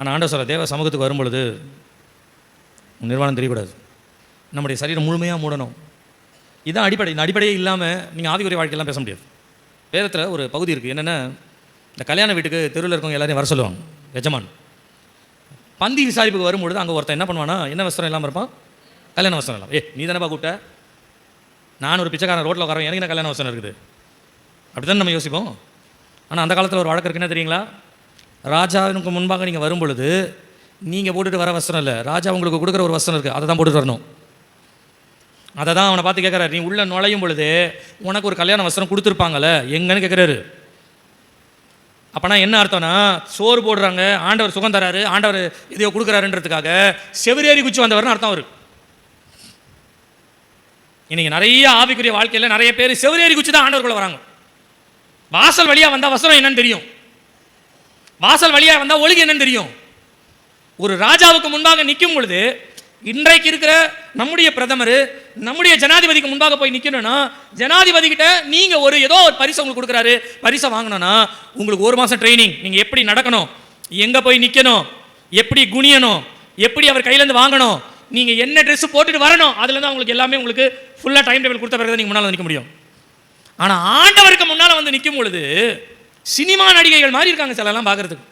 ஆனால் ஆண்ட சொல்ற தேவ சமூகத்துக்கு வரும்பொழுது உன் நிர்வாணம் தெரியக்கூடாது. நம்முடைய சரீரம் முழுமையாக மூடணும். இதுதான் அடிப்படை. இந்த அடிப்படையே இல்லாமல் நீங்கள் ஆவிக்குரிய வாழ்க்கையெல்லாம் பேச முடியாது. வேதத்தில் ஒரு பகுதி இருக்குது என்னென்னா இந்த கல்யாண வீட்டுக்கு தெருவில் இருக்கவங்க எல்லாரையும் வர சொல்லுவாங்க. எஜமான். பந்தி விசாரிப்புக்கு வரும்பொழுது அங்கே ஒருத்தன் என்ன பண்ணுவானா என்ன வஸ்திரம் இல்லாமல் இருப்பான்? கல்யாண வஸ்திரம் இல்லாமல் ஏ நீ தானேப்பா கூப்பிட்ட? நான் ஒரு பிச்சைக்காரன் ரோட்டில் உட்காரன் எனக்கு என்ன கல்யாண வஸ்திரம் இருக்குது? அப்படி தான் நம்ம யோசிப்போம்? ஆனால் அந்த காலத்தில் ஒரு வழக்கு இருக்குன்னா தெரியுங்களா? ராஜாவினுக்கு முன்பாக நீங்கள் வரும் பொழுது நீங்கள் போட்டுட்டு வர வசனம் இல்லை. ராஜா உங்களுக்கு கொடுக்குற ஒரு வசனம் இருக்குது அதை தான் போட்டுட்டு வரணும். அதை தான் அவனை பார்த்து கேட்குறாரு நீ உள்ளே நுழையும் பொழுது உனக்கு ஒரு கல்யாண வசனம் கொடுத்துருப்பாங்கல்ல? எங்கன்னு கேட்குறாரு அப்போனா என்ன அர்த்தம்னா சோறு போடுறாங்க ஆண்டவர் சுகம் தராரு ஆண்டவர் இதையோ கொடுக்குறாருன்றதுக்காக செவிரேறி குச்சி வந்தவர்னு அர்த்தம் அவர். இன்றைக்கி நிறைய ஆவிக்குரிய வாழ்க்கையில் நிறைய பேர் செவிரேறி குச்சி தான் ஆண்டவர்குள்ள வராங்க. வாசல் வழியாக வந்தால் வசனம் என்னன்னு தெரியும். வாசல் வழியாக வந்தால் ஒழுங்கு என்னன்னு தெரியும். ஒரு ராஜாவுக்கு முன்பாக நிற்கும் பொழுது இன்றைக்கு இருக்கிற நம்முடைய பிரதமர் நம்முடைய ஜனாதிபதிக்கு முன்பாக போய் நிற்கணும்னா ஜனாதிபதி கிட்ட நீங்கள் ஒரு ஏதோ ஒரு பரிசு உங்களுக்கு கொடுக்குறாரு பரிசை வாங்கினோன்னா உங்களுக்கு ஒரு மாதம் ட்ரைனிங் நீங்கள் எப்படி நடக்கணும்? எங்கே போய் நிற்கணும் எப்படி குனியணும்? எப்படி அவர் கையிலேருந்து வாங்கணும்? நீங்கள் என்ன ட்ரெஸ்ஸு போட்டுட்டு வரணும்? அதுலேருந்து அவங்களுக்கு உங்களுக்கு எல்லாமே உங்களுக்கு ஃபுல்லாக டைம் டேபிள் கொடுத்த பிறகு நீங்கள் முன்னால் நிற்க முடியும். ஆனால் ஆண்டவருக்கு முன்னால் வந்து நிற்கும் பொழுது சினிமா நடிகைகள் மாதிரி இருக்காங்க சிலலாம் பார்க்குறதுக்கு.